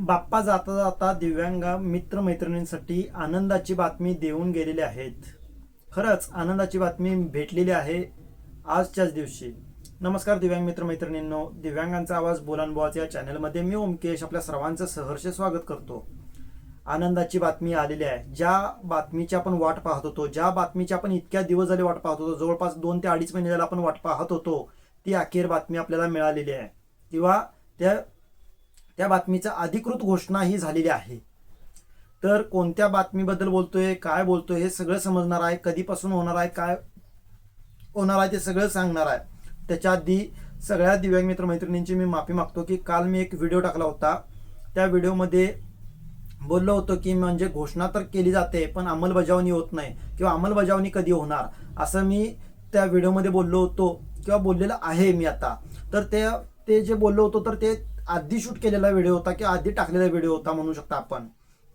बाप्पा जाता जाता दिव्यांग मित्रमैत्रिणींसाठी आनंदाची बातमी देऊन गेलेले आहेत. खरंच आनंदाची बातमी भेटलेली आहे आजच्याच दिवशी. नमस्कार दिव्यांग मित्रमैत्रिणींनो. दिव्यांगांचा आवाज बोलानबुवाचा या चॅनलमध्ये मी ओमकेश आपल्या सर्वांचं सहर्ष स्वागत करतो. आनंदाची बातमी आलेली आहे. ज्या बातमीची आपण वाट पाहत होतो ज्या बातमीची आपण इतक्या दिवस झाले वाट पाहत होतो जवळपास दोन ते अडीच महिने झाले आपण वाट पाहत होतो ती अखेर बातमी आपल्याला मिळालेली आहे. किंवा त्या त्या बातमीचा अधिकृत घोषणा ही झालेली आहे. तर कोणत्या बातमीबद्दल बोलतोय काय बोलतोय हे सगळं समजणार आहे कधीपासून होणार आहे काय होणार आहे ते सगळं सांगणार आहे. त्याच्या आधी सगळ्या दिव्यांग मित्र मैत्रिणींची मी माफी मागतो की काल मी एक व्हिडिओ टाकला होता. त्या व्हिडिओमध्ये बोललो होतो की म्हणजे घोषणा तर केली जाते पण अंमलबजावणी होत नाही किंवा अंमलबजावणी कधी होणार? असं मी त्या व्हिडिओमध्ये बोललो होतो किंवा बोललेलं आहे मी आता. तर ते ते जे बोललो होतो तर ते आधी शूट केलेला व्हिडिओ होता किंवा आधी टाकलेला व्हिडिओ होता म्हणू शकता आपण.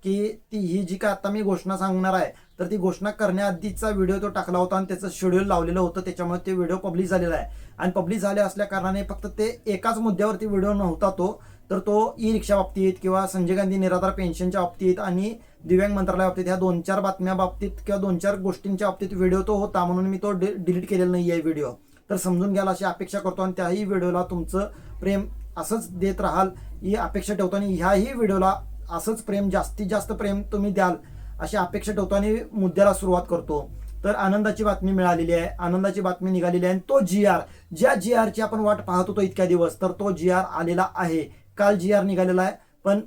की ती ही जी काय आता मी घोषणा सांगणार आहे तर ती घोषणा करण्याआधीचा व्हिडिओ तो टाकला होता आणि त्याचं शेड्यूल लावलेलं होतं. त्याच्यामुळे ते व्हिडिओ पब्लिश झालेला आहे. आणि पब्लिश झाले असल्या कारणाने फक्त ते एकाच मुद्द्यावरती व्हिडिओ नव्हता तो. तर तो ई रिक्षा बाबतीत किंवा संजय गांधी निराधार पेन्शनच्या बाबतीत आणि दिव्यांग मंत्रालया बाबतीत ह्या दोन चार बातम्या बाबतीत किंवा दोन चार गोष्टींच्या बाबतीत व्हिडिओ तो होता म्हणून मी तो डिलीट केलेला नाही आहे व्हिडिओ तर समजून घ्याल अशी अपेक्षा करतो आणि त्याही व्हिडिओला तुमचं प्रेम असंच देत राहाल ही अपेक्षा ठेवताना ह्याही व्हिडिओला असंच प्रेम जास्तीत जास्त प्रेम तुम्ही द्याल अशी अपेक्षा ठेवताना मुद्द्याला सुरुवात करतो. तर आनंदाची बातमी मिळालेली आहे. आनंदाची बातमी निघालेली आहे. आणि तो जी आर ज्या जी आरची आपण वाट पाहत होतो इतक्या दिवस तर तो जी आर आलेला आहे. काल जी आर निघालेला आहे पण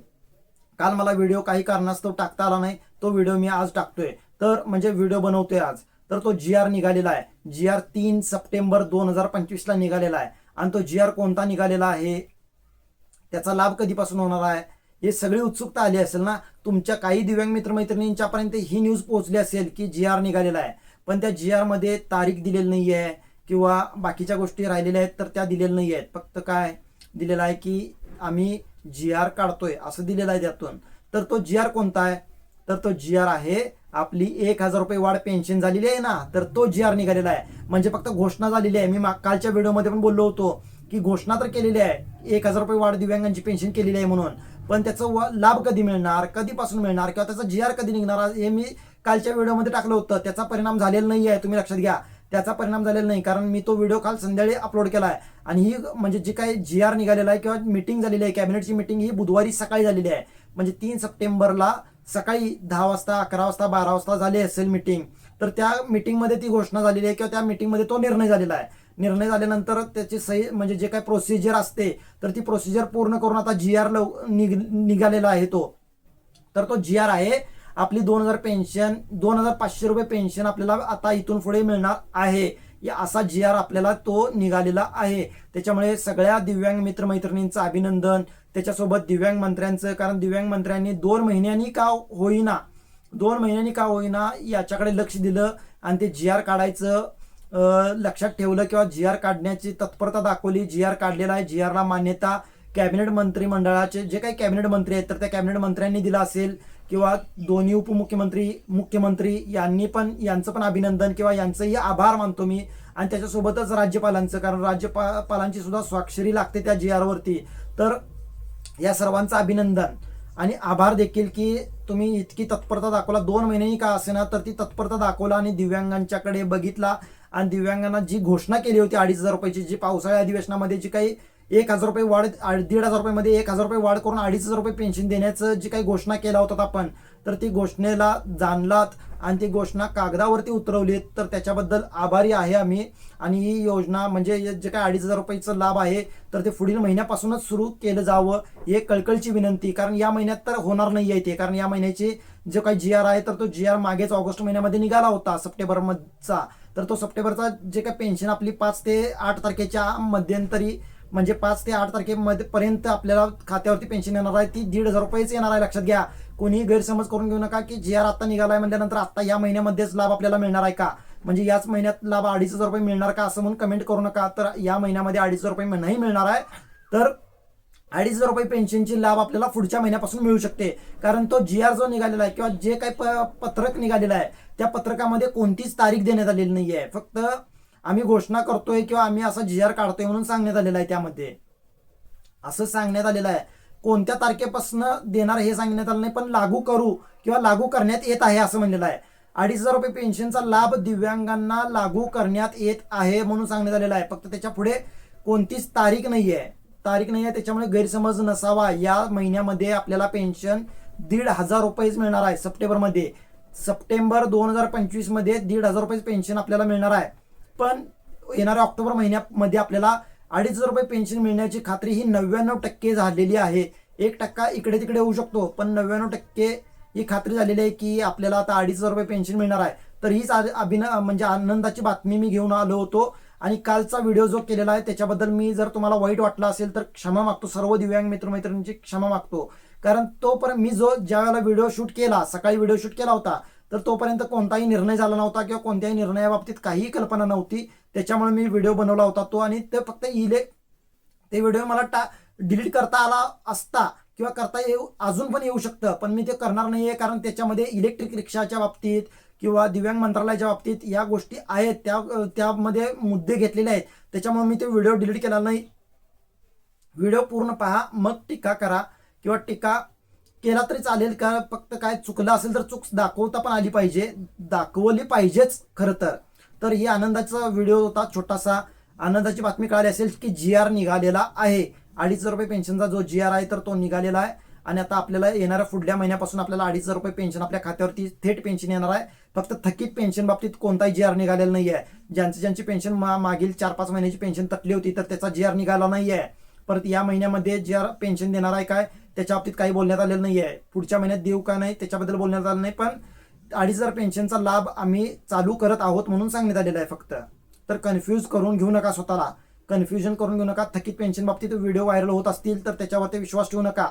काल मला व्हिडिओ काही कारणास्तव टाकता आला नाही. तो व्हिडिओ मी आज टाकतोय. तर म्हणजे व्हिडिओ बनवतोय आज. तर तो जी आर निघालेला आहे. जी आर तीन सप्टेंबर दोन हजार पंचवीसला निघालेला आहे. आणि तो जी आर कोणता निघालेला आहे? त्याचा लाभ कधीपासून होणार आहे? हे सगळी उत्सुकता आली असेल ना? तुमच्या काही दिव्यांग मित्रमैत्रिणींच्यापर्यंत ही न्यूज पोहोचली असेल की जी आर निघालेला आहे. पण त्या जी आरमध्ये तारीख दिलेली नाही आहे किंवा बाकीच्या गोष्टी राहिलेल्या आहेत तर त्या दिलेल्या नाही आहेत फक्त काय? दिलेलं आहे की आम्ही जी आर काढतोय असं दिलेलं आहे त्यातून. तर तो जी आर कोणता आहे? तर तो जी आर आहे आपली एक हजार रुपये वाढ पेन्शन झालेली आहे ना? तर तो जी आर निघालेला आहे. म्हणजे फक्त घोषणा झालेली आहे. मी कालच्या व्हिडिओमध्ये पण बोललो होतो. की घोषणा तर केलेली आहे एक हजार रुपये वाढ दिव्यांगांची पेन्शन केलेली आहे म्हणून. पण त्याचं लाभ कधी मिळणार कधीपासून मिळणार किंवा त्याचा जी आर कधी निघणार हे मी कालच्या व्हिडिओमध्ये टाकलं होतं. त्याचा परिणाम झालेला नाही आहे तुम्ही लक्षात घ्या. त्याचा परिणाम झालेला नाही कारण मी तो व्हिडिओ काल संध्याकाळी अपलोड केला आहे आणि ही म्हणजे जी काही जी आर निघालेला आहे किंवा मिटिंग झालेली आहे कॅबिनेटची मिटिंग ही बुधवारी सकाळी झालेली आहे. म्हणजे तीन सप्टेंबरला सकाळी दहा वाजता अकरा वाजता बारा वाजता झाली असेल मिटिंग तर त्या मिटिंगमध्ये ती घोषणा झालेली आहे किंवा त्या मिटिंगमध्ये तो निर्णय झालेला आहे. निर्णय झाल्यानंतर त्याची सही म्हणजे जे काही प्रोसिजर असते तर ती प्रोसिजर पूर्ण करून आता जी आर निघालेला आहे तो. तर तो जी आर आहे. आपली दोन हजार पेन्शन दोन हजार पाचशे रुपये पेन्शन आपल्याला आता इथून पुढे मिळणार आहे. या असा जी आर आपल्याला तो निघालेला आहे. त्याच्यामुळे सगळ्या दिव्यांग मित्रमैत्रिणींचं अभिनंदन. त्याच्यासोबत दिव्यांग मंत्र्यांचं कारण दिव्यांग मंत्र्यांनी दोन महिन्यांनी का होईना दोन महिन्यांनी का होईना याच्याकडे लक्ष दिलं आणि ते जी आर काढायचं लक्षात ठेवलं किंवा जी आर काढण्याची तत्परता दाखवली. जी आर काढलेला आहे. जी आरला मान्यता कॅबिनेट मंत्रिमंडळाचे जे काही कॅबिनेट मंत्री आहेत तर त्या कॅबिनेट मंत्र्यांनी दिला असेल किंवा दोन्ही उपमुख्यमंत्री मुख्यमंत्री यांनी पण यांचं पण अभिनंदन किंवा यांचंही आभार मानतो मी. आणि त्याच्यासोबतच राज्यपालांचं कारण राज्यपालांची सुद्धा स्वाक्षरी लागते त्या जी आरवरती तर या सर्वांचं अभिनंदन आणि आभार देखील की तुम्ही इतकी तत्परता दाखवला. दोन महिनेही का असेना तर ती तत्परता दाखवला आणि दिव्यांगांच्याकडे बघितला. आणि दिव्यांगांना जी घोषणा केली होती अडीच हजार रुपयाची जी पावसाळ्या अधिवेशनामध्ये जी काही एक हजार रुपये वाढ दीड हजार रुपयामध्ये एक हजार रुपये वाढ करून अडीच हजार रुपये पेन्शन देण्याचं जी काही घोषणा केला होता आपण तर ती घोषणेला जाणलात आणि ती घोषणा कागदावरती उतरवलीत तर त्याच्याबद्दल आभारी आहे आम्ही. आणि ही योजना म्हणजे जे काही अडीच हजार रुपयाचं लाभ आहे तर ते पुढील महिन्यापासूनच सुरू केलं जावं ही कळकळची विनंती. कारण या महिन्यात तर होणार नाही आहे ते. कारण या महिन्याची जो काही जी आर आहे तर तो जी आर मागेच ऑगस्ट महिन्यामध्ये निघाला होता सप्टेंबरमधचा. तर तो सप्टेंबरचा जे काही पेन्शन आपली पाच ते आठ तारखेच्या मध्यंतरी म्हणजे पाच ते आठ तारखेमध्ये पर्यंत आपल्याला खात्यावरती पेन्शन येणार आहे. ती दीड हजार रुपयेच येणार आहे. लक्षात घ्या. कोणीही गैरसमज करून घेऊ नका की जी आर आता निघालाय म्हणल्यानंतर आता या महिन्यामध्येच लाभ आपल्याला मिळणार आहे का? म्हणजे याच महिन्यात लाभ अडीच हजार रुपये मिळणार का असं म्हणून कमेंट करू नका. तर या महिन्यामध्ये अडीच हजार रुपये नाही मिळणार आहे. तर अडीच हजार रुपये पेन्शनची लाभ आपल्याला पुढच्या महिन्यापासून मिळू शकते. कारण तो जी आर जो निघालेला आहे किंवा जे काही प- पत्रक निघालेलं आहे त्या पत्रकामध्ये कोणतीच तारीख देण्यात आलेली नाही आहे फक्त आम्ही घोषणा करतोय किंवा आम्ही असा जी आर काढतोय म्हणून सांगण्यात आलेलं आहे त्यामध्ये. असं सांगण्यात आलेलं आहे. कोणत्या तारखेपासून देणार हे सांगण्यात आलं नाही पण लागू करू किंवा लागू करण्यात येत आहे असं म्हणलेलं आहे. अडीच हजार रुपये पेन्शनचा लाभ दिव्यांगांना लागू करण्यात येत आहे म्हणून सांगण्यात आलेलं आहे. फक्त त्याच्या पुढे कोणतीच तारीख नाही आहे तारीख नाही आहे त्याच्यामुळे गैरसमज नसावा. या महिन्यामध्ये आपल्याला पेन्शन दीड हजार रुपयेच मिळणार आहे सप्टेंबरमध्ये. सप्टेंबर दोन हजार पंचवीसमध्ये दीड हजार रुपये पेन्शन आपल्याला मिळणार आहे. पण येणाऱ्या ऑक्टोबर महिन्यामध्ये आपल्याला अडीच हजार रुपये पेन्शन मिळण्याची खात्री ही नव्याण्णव टक्के झालेली आहे. एक टक्का इकडे तिकडे होऊ शकतो पण नव्याण्णव टक्के ही खात्री झालेली आहे की आपल्याला आता अडीच हजार रुपये पेन्शन मिळणार आहे. तर हीच आ- अभिन म्हणजे आनंदाची बातमी मी घेऊन आलो होतो. आणि कालचा व्हिडिओ जो केलेला आहे त्याच्याबद्दल मी जर तुम्हाला वाईट वाटलं असेल तर क्षमा मागतो. सर्व दिव्यांग मित्रमैत्रिणींची क्षमा मागतो. कारण तोपर्यंत मी जो ज्या वेळेला व्हिडिओ शूट केला सकाळी व्हिडिओ शूट केला होता तर तोपर्यंत कोणताही निर्णय झाला नव्हता किंवा कोणत्याही निर्णयाबाबतीत काहीही कल्पना नव्हती. त्याच्यामुळे मी व्हिडिओ बनवला होता तो आणि ते फक्त इले ते व्हिडिओ मला टा डिलीट करता आला असता किंवा करता येऊ अजून पण येऊ शकतं पण मी ते करणार नाही आहे कारण त्याच्यामध्ये इलेक्ट्रिक रिक्षाच्या बाबतीत किंवा दिव्यांग मंत्रालयाच्या बाबतीत या गोष्टी आहेत त्या त्यामध्ये मुद्दे घेतलेले आहेत. त्याच्यामुळे मी ते व्हिडिओ डिलीट केला नाही. व्हिडिओ पूर्ण पहा मग टीका करा किंवा टीका केला तरी चालेल का फक्त काय चुकलं असेल तर चूक दाखवता पण आली पाहिजे. दाखवली पाहिजेच खरं तर. तर ही आनंदाचा व्हिडिओ होता छोटासा. आनंदाची बातमी कळाली असेल की जी आर निघालेला आहे. अडीच रुपये पेन्शनचा जो जी आर आहे तर तो निघालेला आहे. आणि आता आपल्याला येणाऱ्या पुढल्या महिन्यापासून आपल्याला अडीच रुपये पेन्शन आपल्या खात्यावरती थेट पेन्शन येणार आहे. फक्त थकीत पेन्शन बाबतीत कोणताही जी आर निघालेला नाही आहे ज्यांची ज्यांची पेन्शन मागील चार पाच महिन्याची पेन्शन तटली होती तर त्याचा जी आर निघाला नाही आहे परत या महिन्यामध्ये ज्या पेन्शन देणार आहे काय त्याच्या बाबतीत काही बोलण्यात आलेलं नाही आहे पुढच्या महिन्यात देऊ का नाही त्याच्याबद्दल बोलण्यात आलं नाही पण अडीच हजार पेन्शनचा लाभ आम्ही चालू करत आहोत म्हणून सांगण्यात आलेला आहे फक्त. तर कन्फ्यूज करून घेऊ नका स्वतःला. कन्फ्युजन करून घेऊ नका. थकीत पेन्शन बाबतीत व्हिडिओ व्हायरल होत असतील तर त्याच्यावरती विश्वास ठेवू नका.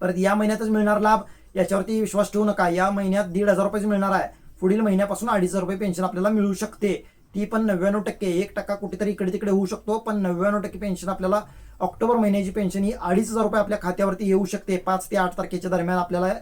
परत या महिन्यातच मिळणार लाभ याच्यावरती विश्वास ठेवू नका. या महिन्यात दीड हजार रुपये मिळणार आहे. पुढील महिन्यापासून अडीच हजार रुपये पेन्शन आपल्याला मिळू शकते. ती पण नव्याण्णव टक्के एक टक्का कुठेतरी इकडे तिकडे होऊ शकतो पण नव्याण्णव टक्के पेन्शन आपल्याला ऑक्टोबर महिन्याची पेन्शन ही अडीच हजार रुपये आपल्या खात्यावरती येऊ शकते. पाच ते आठ तारखेच्या दरम्यान आपल्याला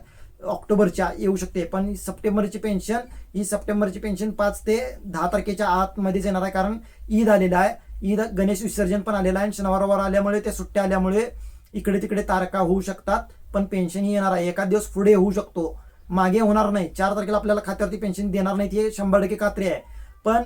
ऑक्टोबरच्या येऊ शकते. पण सप्टेंबरची पेन्शन ही सप्टेंबरची पेन्शन पाच ते दहा तारखेच्या आतमध्येच येणार आहे. कारण ईद आलेला आहे. ईद गणेश विसर्जन पण आलेलं आहे आणि शनिवारवार आल्यामुळे ते सुट्ट्या आल्यामुळे इकडे तिकडे तारखा होऊ शकतात पण पेन्शन ही येणार आहे. एका दिवस पुढे होऊ शकतो. मागे होणार नाही. चार तारखेला आपल्याला खात्यावरती पेन्शन देणार नाही हे शंभर टक्के खात्री आहे. पण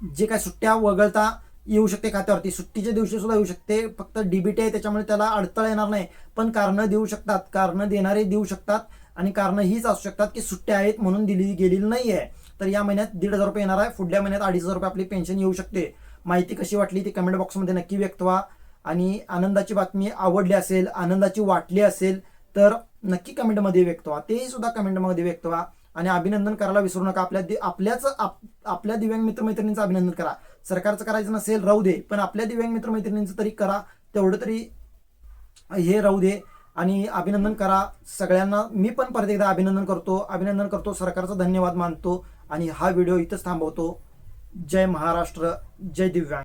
जे काय सुट्ट्या वगळता येऊ शकते खात्यावरती सुट्टीच्या दिवशी सुद्धा येऊ शकते. फक्त डीबीटी आहे त्याच्यामुळे त्याला अडथळा येणार नाही. पण कारणं देऊ शकतात कारणं देणारे देऊ शकतात आणि कारणं हीच असू शकतात की सुट्ट्या आहेत म्हणून दिली गेलेली नाही आहे तर या महिन्यात दीड हजार रुपये येणार आहे. पुढल्या महिन्यात अडीच हजार रुपये आपली पेन्शन येऊ शकते. माहिती कशी वाटली ती कमेंट बॉक्समध्ये नक्की व्यक्त व्हा. आणि आनंदाची बातमी आवडली असेल आनंदाची वाटली असेल तर नक्की कमेंटमध्ये व्यक्त व्हा. तेही सुद्धा कमेंटमध्ये व्यक्त व्हा. आणि अभिनंदन करायला विसरू नका. आपल्या आपल्याच आप- आपल्या दिव्यांग मित्रमैत्रिणींचं अभिनंदन करा. सरकारचं करायचं नसेल राहू दे. पण आपल्या दिव्यांग मित्रमैत्रिणींचं तरी करा. तेवढं तरी हे राहू दे. आणि अभिनंदन करा. सगळ्यांना मी पण परत एकदा अभिनंदन करतो. अभिनंदन करतो. सरकारचा धन्यवाद मानतो. आणि हा व्हिडिओ इथंच थांबवतो. जय महाराष्ट्र. जय दिव्यांग.